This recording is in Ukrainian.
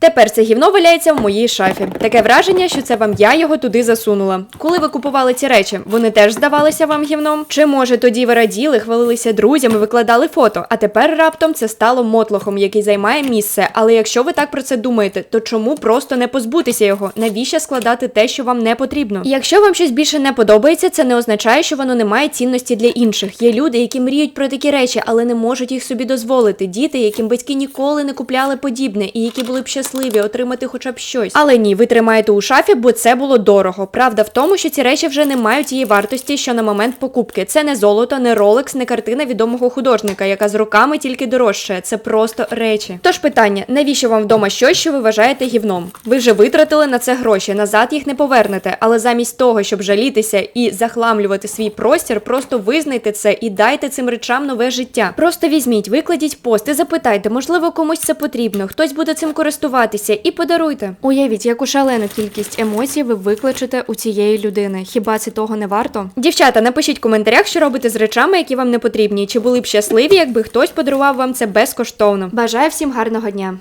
Тепер це гівно валяється в моїй шафі. Таке враження, що це вам я його туди засунула. Коли ви купували ці речі, вони теж здавалися вам гівном? Чи може тоді ви раділи, хвалилися друзями, викладали фото, а тепер раптом це стало мотлохом, який займає місце. Але якщо ви так про це думаєте, то чому просто не позбутися його? Навіщо складати те, що вам не потрібно? Якщо вам щось більше не подобається, це не означає, що воно не має цінності для інших. Є люди, які мріють про такі речі, але не можуть їх собі дозволити. Діти, яким батьки ніколи не купляли подібне, і які були б щасливі отримати хоча б щось. Але ні, ви тримаєте у шафі, бо це було дорого. Правда в тому, що ці речі вже не мають тієї вартості, що на момент покупки. Це не золото, не ролекс, не картина відомого художника, яка з роками тільки дорожчає. Це просто речі. Тож питання: навіщо вам вдома щось, що ви вважаєте гівном? Ви вже витратили на це гроші, назад їх не повернете. Але замість того, щоб жалітися і захламлювати свій простір, просто визнайте це і дайте цим речам нове життя. Просто візьміть, викладіть пост і запитайте, можливо, комусь це потрібно, хтось буде цим користуватися і подаруйте. Уявіть, яку шалену кількість емоцій ви викличете у цієї людини. Хіба це того не варто? Дівчата, напишіть в коментарях, що робите з речами, які вам не потрібні, чи були б щасливі, якби хтось подарував вам це безкоштовно. Бажаю всім гарного дня!